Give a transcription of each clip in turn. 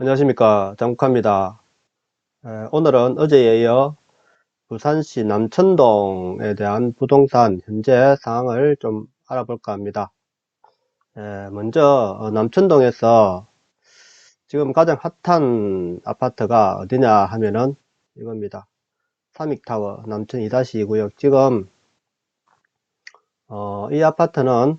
안녕하십니까. 장국합니다. 에, 오늘은 어제에 이어 부산시 남천동에 대한 부동산 현재 상황을 좀 알아볼까 합니다. 에, 먼저 어, 남천동에서 지금 가장 핫한 아파트가 어디냐 하면은 이겁니다. 삼익타워 남천 2-2 구역. 지금 어, 이 아파트는 어,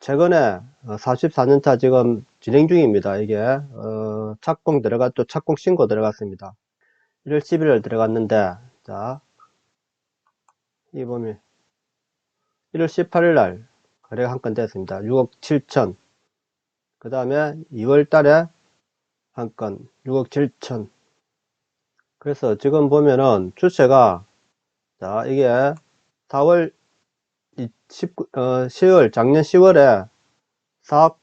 최근에 44년차 지금 진행 중입니다. 이게 어, 착공 들어갔죠. 착공 신고 들어갔습니다. 1월 11일 들어갔는데 자, 이 보면 1월 18일 날 거래가 한 건 됐습니다. 6억 7천. 그 다음에 2월 달에 한 건 6억 7천. 그래서 지금 보면은 출세가 자, 이게 4월 19, 어, 10월, 작년 10월에 4억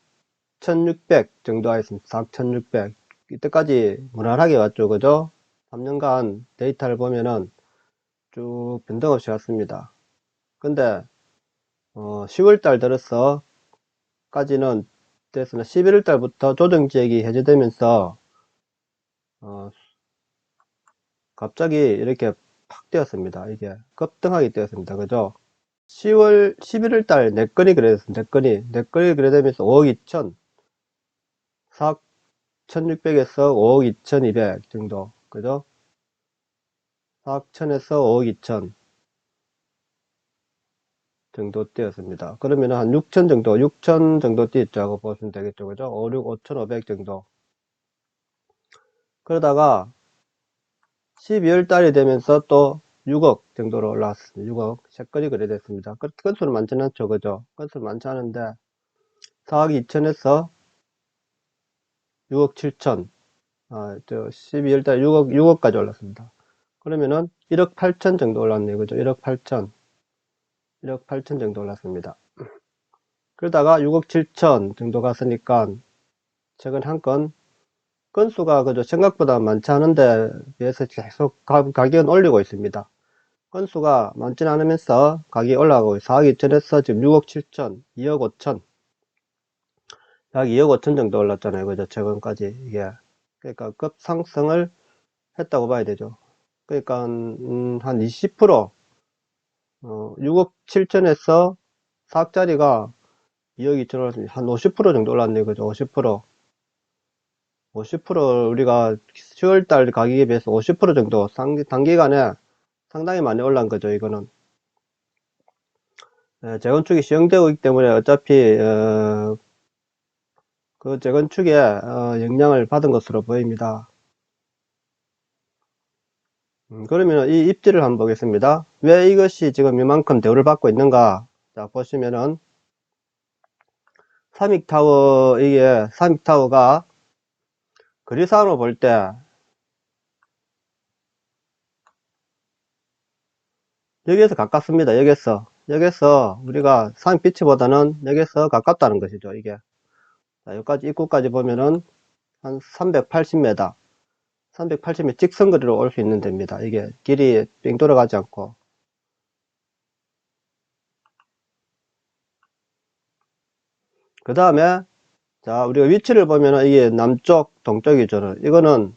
1600 정도 하였습니다. 4억 1600. 이때까지 무난하게 왔죠. 그죠? 3년간 데이터를 보면은 쭉 변동 없이 왔습니다. 근데, 어, 10월 달 들어서 까지는 됐으나 11월 달부터 조정지역이 해제되면서, 어, 갑자기 이렇게 팍 뛰었습니다. 이게 급등하게 뛰었습니다. 그죠? 10월, 11월 달 내 건이 그래됐습니다. 내건이. 내 건이 그래 되면서 5억 2천, 4억 1600에서 5억 2200 정도. 그죠? 4억 1000에서 5억 2000 정도 뛰었습니다. 그러면 한6000 정도, 6000 정도 뛰었죠. 보시면 되겠죠. 그죠? 5, 6, 5500 정도. 그러다가 12월 달이 되면서 또 6억 정도로 올라왔습니다. 6억. 색깔이 그래 됐습니다. 건수는 많지는 않죠. 그죠? 건수는 많지 않은데 4억 2천에서 6억 7천. 아, 저 12월 달 6억, 6억까지 올랐습니다. 그러면은 1억 8천 정도 올랐네요. 그죠? 1억 8천. 1억 8천 정도 올랐습니다. 그러다가 6억 7천 정도 갔으니까 최근 한 건 건수가 그저 생각보다 많지 않은데 비해서 계속 가, 격은 올리고 있습니다. 건수가 많지는 않으면서 가격이 올라가고 4억 2천에서 지금 6억 7천, 2억 5천 약 2억 5천 정도 올랐잖아요. 그죠? 최근까지 이게 그러니까 급상승을 했다고 봐야 되죠. 그러니까 음, 한20% 어, 6억 7천에서 4억짜리가 2억 2천 올랐습니다. 한50% 정도 올랐네요. 그죠? 50% 50% 우리가 10월 달 가격에 비해서 50% 정도 상, 단기간에 상당히 많이 올란 거죠, 이거는. 예, 재건축이 시행되고 있기 때문에 어차피, 어, 그 재건축에 어, 영향을 받은 것으로 보입니다. 음, 그러면 이 입지를 한번 보겠습니다. 왜 이것이 지금 이만큼 대우를 받고 있는가? 자, 보시면은, 삼익타워, 이게, 삼익타워가 거리상으로 볼 때, 여기에서 가깝습니다. 여기서. 여기서 우리가 상 비치보다는 여기서 가깝다는 것이죠. 이게. 자, 여기까지 입구까지 보면은 한 380m. 380m 직선거리로 올 수 있는 데입니다. 이게 길이 뺑 돌아가지 않고. 그 다음에 자 우리가 위치를 보면은 이게 남쪽 동쪽이죠. 이거는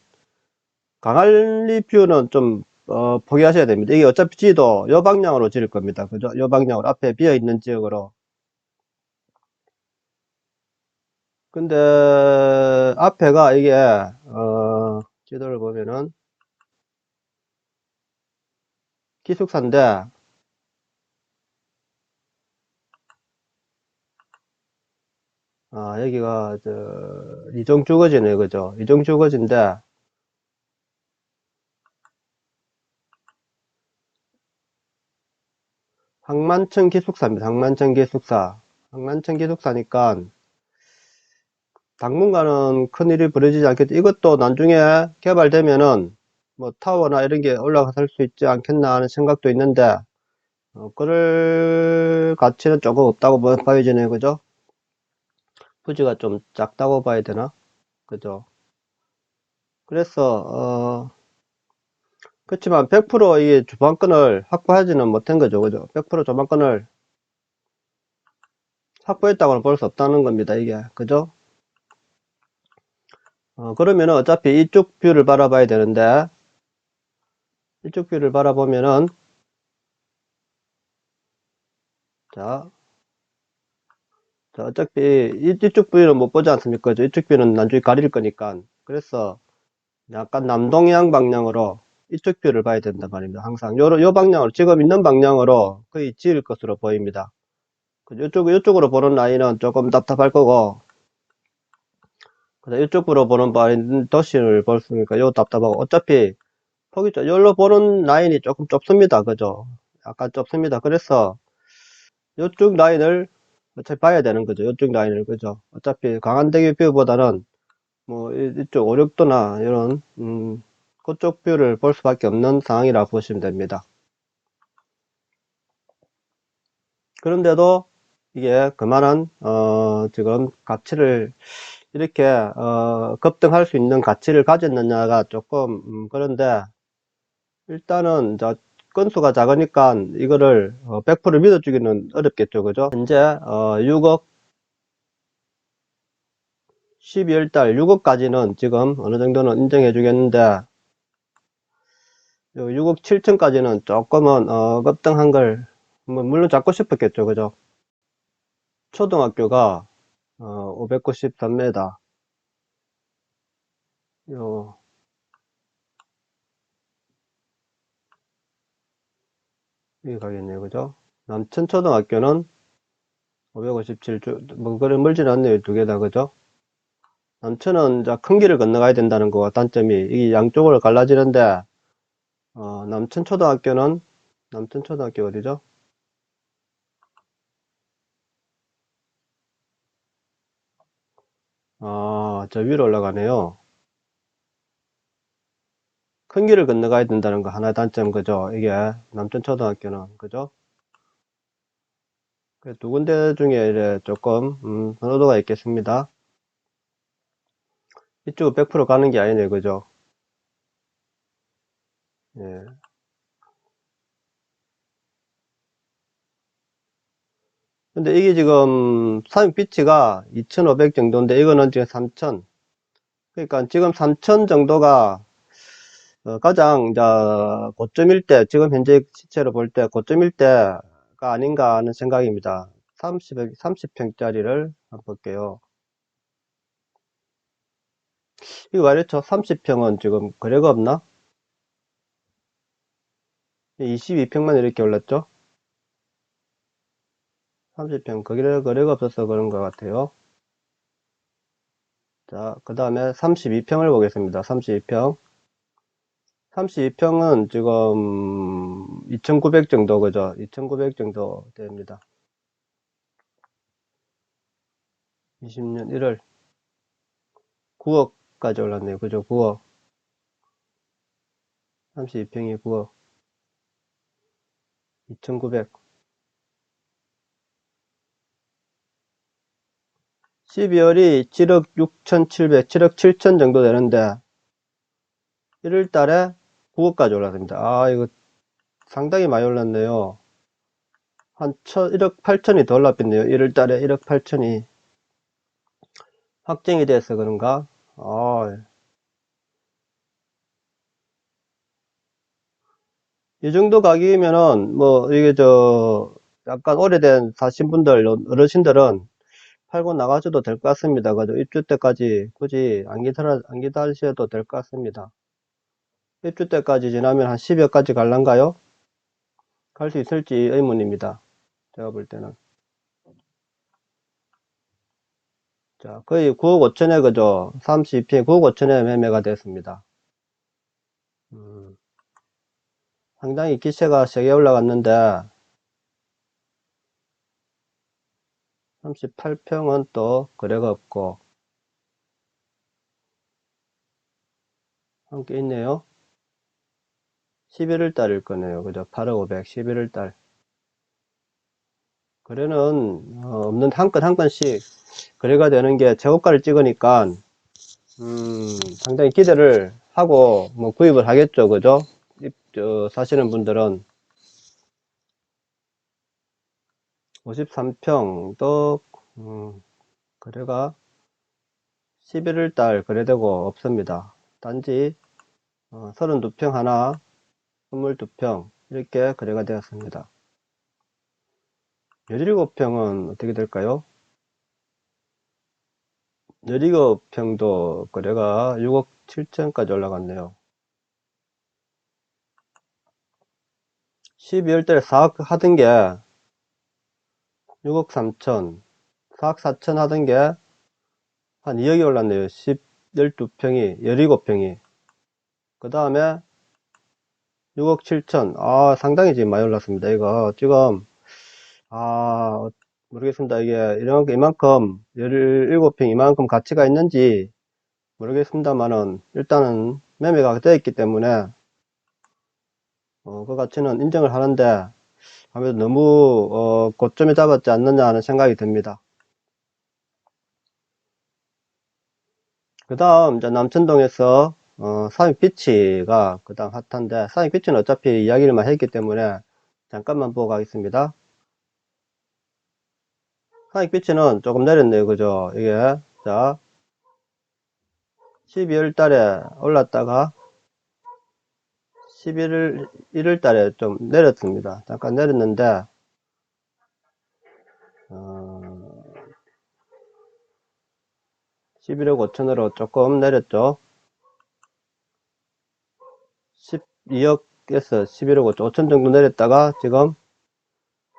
강할리 뷰는 좀 어, 포기하셔야 됩니다. 이게 어차피 지도 요 방향으로 지을 겁니다. 그죠? 요 방향으로 앞에 비어 있는 지역으로. 근데 앞에가 이게 어, 지도를 보면은 기숙사인데 아, 여기가 저 이종주거지네 그죠? 이종주거지인데 항만천 기숙사입니다. 항만천 기숙사. 항만천 기숙사니까 당분간은 큰일이 벌어지지 않겠죠. 이것도 나중에 개발되면은 뭐 타워나 이런 게 올라갈 수 있지 않겠나 하는 생각도 있는데 어, 그럴 가치는 조금 없다고 봐야지네 그죠? 부지가 좀 작다고 봐야 되나? 그죠? 그래서 어 그렇지만 100%이 주방권을 확보하지는 못한 거죠. 그죠? 100% 주방권을 확보했다고는 볼 수 없다는 겁니다. 이게. 그죠? 어, 그러면은 어차피 이쪽 뷰를 바라봐야 되는데, 이쪽 뷰를 바라보면은, 자, 자, 어차피 이, 이쪽 뷰는 못 보지 않습니까? 저 이쪽 뷰는 나중에 가릴 거니까. 그래서 약간 남동향 방향으로 이쪽 뷰를 봐야 된단 말입니다. 항상 요, 요 방향으로, 지금 있는 방향으로 거의 지을 것으로 보입니다. 이쪽, 이쪽으로 보는 라인은 조금 답답할 거고, 그다음 이쪽으로 보는 바인 도시를 볼수 있으니까 요 답답하고 어차피 폭이 좀 여기로 보는 라인이 조금 좁습니다 그죠 약간 좁습니다 그래서 이쪽 라인을 어차피 봐야 되는 거죠. 이쪽 라인을 그죠? 어차피 강한대교 뷰보다는 뭐 이- 이쪽 오륙도나 이런 음 그쪽 뷰를 볼 수밖에 없는 상황이라 보시면 됩니다. 그런데도 이게 그만한 어 지금 가치를 이렇게 어, 급등할 수 있는 가치를 가졌느냐가 조금 음, 그런데 일단은 저 건수가 작으니까 이거를 어, 100% 믿어주기는 어렵겠죠. 그죠? 현재 어, 6억 12월달 6억까지는 지금 어느 정도는 인정해 주겠는데 6억 7천까지는 조금은 어, 급등한 걸 뭐, 물론 잡고 싶었겠죠. 그죠? 초등학교가 어, 593m 요 여기 가겠네요. 그죠? 남천초등학교는 557주, 뭐, 그래, 멀진 않네요. 두 개 다, 그죠? 남천은 자, 큰 길을 건너가야 된다는 거, 단점이. 이 양쪽으로 갈라지는데, 어, 남천초등학교는, 남천초등학교 어디죠? 아, 저 위로 올라가네요. 큰 길을 건너가야 된다는 거 하나의 단점, 그죠? 이게, 남천초등학교는, 그죠? 그두 군데 중에 조금, 음, 선호도가 있겠습니다. 이쪽은 100% 가는 게 아니네, 그죠? 예. 근데 이게 지금 사용 피치가 2500 정도인데 이거는 지금 3000 그러니까 지금 3000 정도가 어, 가장 이제 고점일 때 지금 현재 시체로 볼 때 고점일 때가 아닌가 하는 생각입니다. 30, 30평짜리를 한번 볼게요. 이거 말했죠 30평은 지금 거래가 없나? 22평만 이렇게 올랐죠? 30평. 거래, 거래가 없어서 그런 것 같아요. 자, 그 다음에 32평을 보겠습니다. 32평. 32평은 지금 2,900 정도, 그죠? 2,900 정도 됩니다. 20년 1월 9억까지 올랐네요. 그죠? 9억. 32평이 9억. 2,900. 12월이 7억 6,700, 7억 7천 정도 되는데 1월 달에 9억까지 올랐습니다. 아, 이거 상당히 많이 올랐네요. 한 1억 8천이 더 올랐겠네요. 1월 달에 1억 8천이 확정이 돼서 그런가? 아, 이 정도 가격이면은 뭐 이게 저 약간 오래된 사신 분들 어르신들은 팔고 나가셔도 될 것 같습니다. 그죠? 입주 때까지 굳이 안 기다리셔도 될 것 같습니다. 입주 때까지 지나면 한 10여 까지 갈란가요? 갈 수 있을지 의문입니다. 제가 볼 때는. 자, 거의 9억 5천에 그죠? 32평 9억 5천에 매매가 됐습니다. 음, 상당히 기세가 세게 올라갔는데 38평은 또 거래가 없고 함께 있네요. 11월 달일 거네요. 그죠? 8억 500, 11월 달. 거래는 어, 없는 한 건 한 건씩 거래가 되는 게 최고가를 찍으니까 음, 상당히 기대를 하고 뭐 구입을 하겠죠. 그죠? 입, 저, 사시는 분들은 53평도 음, 거래가 11월 달 거래되고 없습니다. 단지 어, 32평 하나, 22평 이렇게 거래가 되었습니다. 17평은 어떻게 될까요? 17평도 거래가 6억 7천까지 올라갔네요. 12월 달에 4억 하던 게 6억 3천, 4억 4천 하던 게 한 2억이 올랐네요. 10, 12평이, 17평이. 그 다음에 6억 7천. 아, 상당히 지금 많이 올랐습니다. 이거 지금, 아, 모르겠습니다. 이게 이만큼, 이만큼 17평 이만큼 가치가 있는지 모르겠습니다만은 일단은 매매가 되어 있기 때문에 어, 그 가치는 인정을 하는데 아무래도 너무 어, 고점에 잡았지 않느냐 하는 생각이 듭니다. 그 다음 이제 남천동에서 어, 사익비치가 그 다음 핫한데 사익비치는 어차피 이야기를만 했기 때문에 잠깐만 보고 가겠습니다. 사익비치는 조금 내렸네요. 그죠? 이게 자 12월 달에 올랐다가 11월 1월 달에 좀 내렸습니다. 잠깐 내렸는데 어, 11억 5천으로 조금 내렸죠. 12억에서 11억 5천, 5천 정도 내렸다가 지금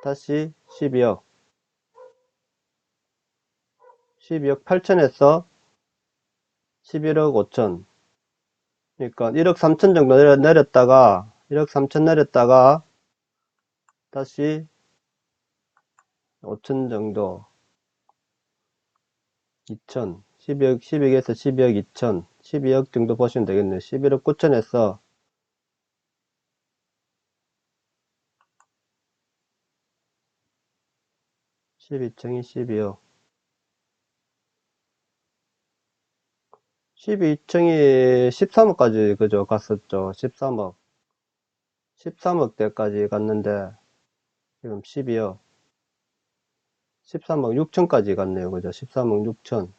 다시 12억. 12억 8천에서 11억 5천. 그러니까 1억 3천 정도 내렸다가 1억 3천 내렸다가 다시 5천 정도. 2천. 12억 12억에서 12억 2천. 12억 정도 보시면 되겠네요. 11억 9천에서 (12층이) (12억) 12층이 13억까지 그죠 갔었죠. 13억. 13억대까지 갔는데 지금 12억 13억 6천까지 갔네요. 그죠 13억 6천.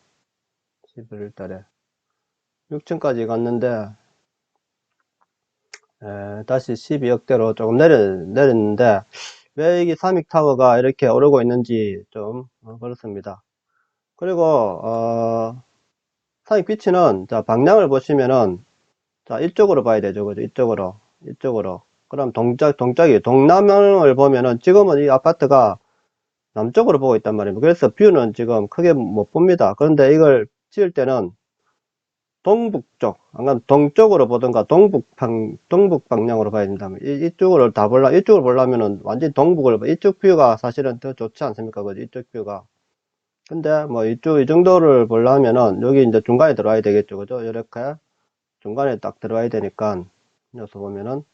11월 달에. 6천까지 갔는데 에, 다시 12억대로 조금 내려, 내렸는데 왜 이게 삼익타워가 이렇게 오르고 있는지 좀 어, 그렇습니다. 그리고 어, 삼익비치는 자 방향을 보시면은 자 이쪽으로 봐야 되죠. 그죠? 이쪽으로 이쪽으로. 그럼 동작 동작이 동남을 보면은 지금은 이 아파트가 남쪽으로 보고 있단 말입니다. 그래서 뷰는 지금 크게 못 봅니다. 그런데 이걸 지을 때는 동북쪽, 아까 동쪽으로 보던가 동북 방, 동북 방향으로 봐야 된다면 이, 이쪽으로 다 볼라, 이쪽을 보려면은 완전 동북을 봐. 이쪽 뷰가 사실은 더 좋지 않습니까? 그죠? 이쪽 뷰가. 근데 뭐 이쪽, 이 정도를 보려면은 여기 이제 중간에 들어와야 되겠죠. 그죠? 이렇게 중간에 딱 들어와야 되니까 여기서 보면은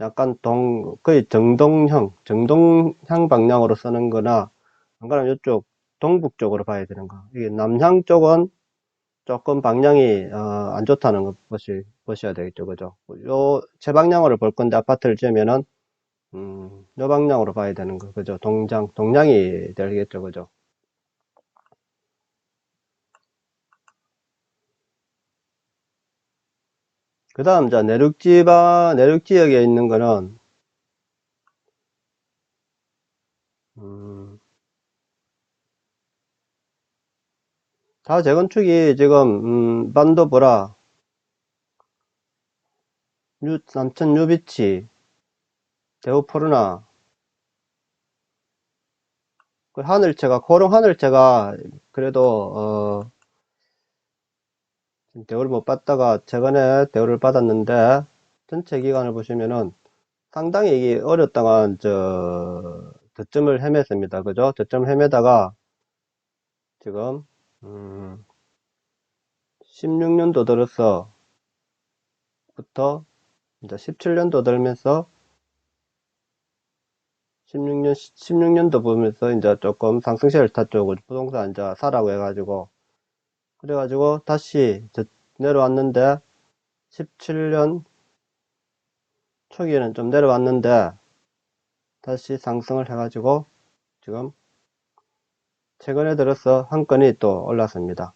약간 동, 거의 정동형, 정동향 방향으로 쓰는 거나 안 그러면 이쪽 동북 쪽으로 봐야 되는 거. 이게 남향 쪽은 조금 방향이 어, 안 좋다는 거 보시, 보셔야 되겠죠. 그죠? 요 제 방향으로 볼 건데 아파트를 지으면은 음, 요 방향으로 봐야 되는 거. 그죠? 동장 동량이 되겠죠. 그죠? 그 다음 자 내륙지바 내륙지역에 있는 거는 음, 다 재건축이 지금 음, 반도브라 유, 남천 유비치 대우포르나 그 하늘채가 코롱 하늘채가 그래도 어, 대우를 못 받다가 최근에 대우를 받았는데 전체 기간을 보시면은 상당히 이게 어렸다가 저 저점을 헤맸습니다. 그죠? 저점 헤매다가 지금 음, 16년도 들어서 부터 이제 17년도 들면서 16년 16년도 보면서 이제 조금 상승세를 탔죠 부동산 이제 사라고 해가지고 그래가지고 다시 내려왔는데 17년 초기에는 좀 내려왔는데 다시 상승을 해가지고 지금 최근에 들어서 한 건이 또 올랐습니다.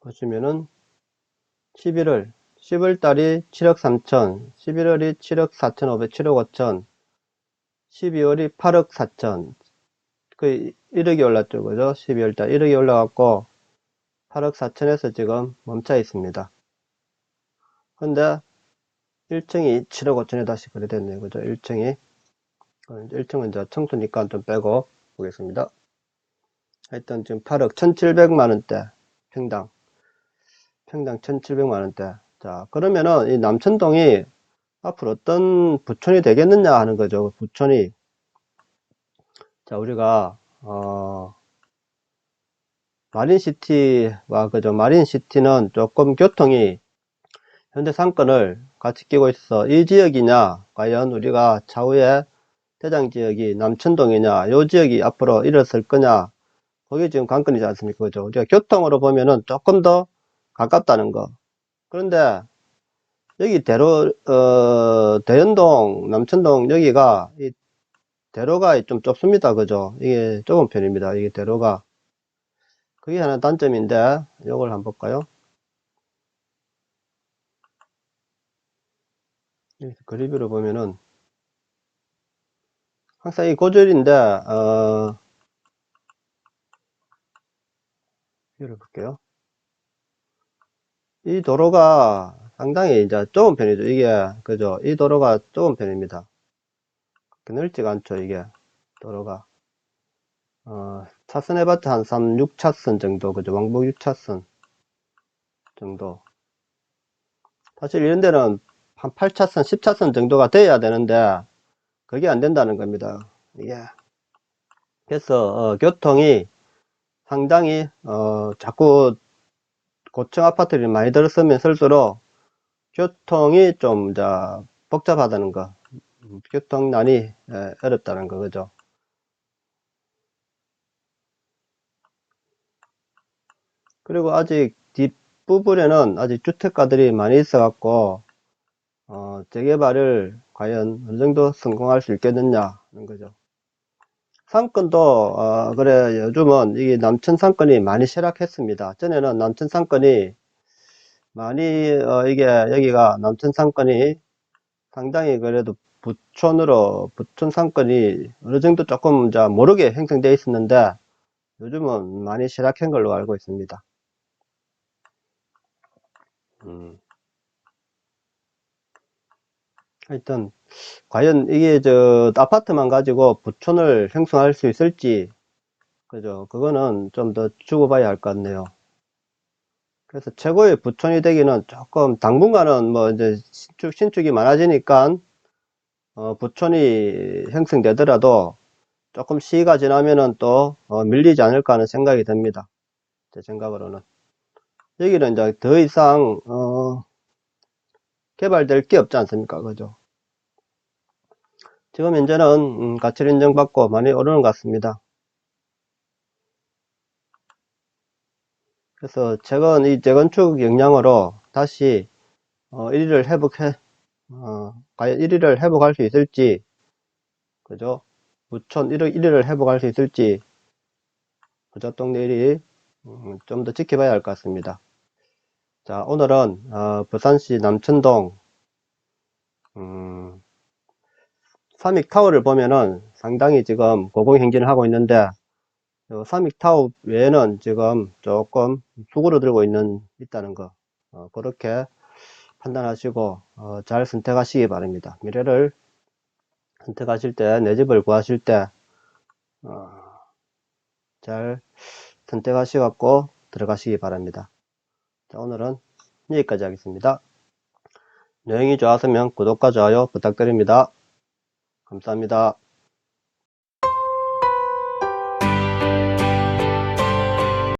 보시면은 11월 10월달이 7억 3천 11월이 7억 4천 5백 7억 5천 12월이 8억 4천. 그 1억이 올랐죠 그죠? 12월달 1억이 올라갔고 8억 4천에서 지금 멈춰 있습니다. 근데 1층이 7억 5천에 다시 거래됐네요 그죠? 1층이 1층은 이제 청수니까 좀 빼고 보겠습니다. 하여튼 지금 8억 1700만 원대 평당. 평당 1700만 원대. 자 그러면은 이 남천동이 앞으로 어떤 부촌이 되겠느냐 하는 거죠 부촌이. 자 우리가 어 마린시티와 그죠 마린시티는 조금 교통이 현대 상권을 같이 끼고 있어 이 지역이냐 과연 우리가 차후에 대장 지역이 남천동이냐 요 지역이 앞으로 일어설 거냐 그게 지금 관건이지 않습니까? 그죠? 우리가 교통으로 보면은 조금 더 가깝다는 거. 그런데 여기 대로 어, 대연동 남천동 여기가 이 대로가 좀 좁습니다. 그죠? 이게 좁은 편입니다. 이게 대로가. 그게 하나 단점인데 이걸 한번 볼까요 여기서 그리뷰를 보면은 항상 이 고절인데 어 이를 볼게요. 이 도로가 상당히 이제 좁은 편이죠. 이게 그죠? 이 도로가 좁은 편입니다. 넓지가 않죠 이게 도로가. 어, 차선 해봤자 한 3, 6차선 정도 그죠? 왕복 6차선 정도. 사실 이런 데는 한 8차선 10차선 정도가 돼야 되는데 그게 안 된다는 겁니다. 이게 그래서 어, 교통이 상당히 어, 자꾸 고층 아파트를 많이 들었으면 쓸수록 교통이 좀 이제 복잡하다는 거 음, 교통난이 예, 어렵다는 거 그죠? 그리고 아직 뒷부분에는 아직 주택가들이 많이 있어 갖고 어, 재개발을 과연 어느 정도 성공할 수 있겠느냐 하는 거죠. 상권도 어, 그래 요즘은 이게 남천 상권이 많이 쇠락했습니다. 전에는 남천 상권이 많이 어, 이게 여기가 남천 상권이 상당히 그래도 부촌으로 부촌 상권이 어느 정도 조금 자 모르게 형성되어 있었는데 요즘은 많이 쇠락한 걸로 알고 있습니다. 음. 하여튼 과연 이게 저 아파트만 가지고 부촌을 형성할 수 있을지 그죠? 그거는 좀더 주고 봐야 할 것 같네요. 그래서 최고의 부촌이 되기는 조금 당분간은 뭐 이제 신축, 신축이 많아지니까 어, 부촌이 형성되더라도 조금 시기가 지나면은 또 어, 밀리지 않을까 하는 생각이 듭니다. 제 생각으로는. 여기는 이제 더 이상 어, 개발될 게 없지 않습니까? 그죠 지금 현재는 음, 가치를 인정받고 많이 오르는 것 같습니다. 그래서 최근 이 재건축 영향으로 다시 어, 1위를 회복해 어, 과연 1위를 회복할 수 있을지 그죠? 1위, 1위를 회복할 수 있을지 부자동 내일이 음, 좀 더 지켜봐야 할 것 같습니다. 자 오늘은 어, 부산시 남천동 음, 삼익타워를 보면은 상당히 지금 고공행진을 하고 있는데 삼익타워 외에는 지금 조금 수그러들고 있는 있다는 거 어, 그렇게 판단하시고 어, 잘 선택하시기 바랍니다. 미래를 선택하실 때 내 집을 구하실 때잘 어, 선택하시 갖고 들어가시기 바랍니다. 자, 오늘은 여기까지 하겠습니다. 내용이 좋았으면 구독과 좋아요 부탁드립니다 감사합니다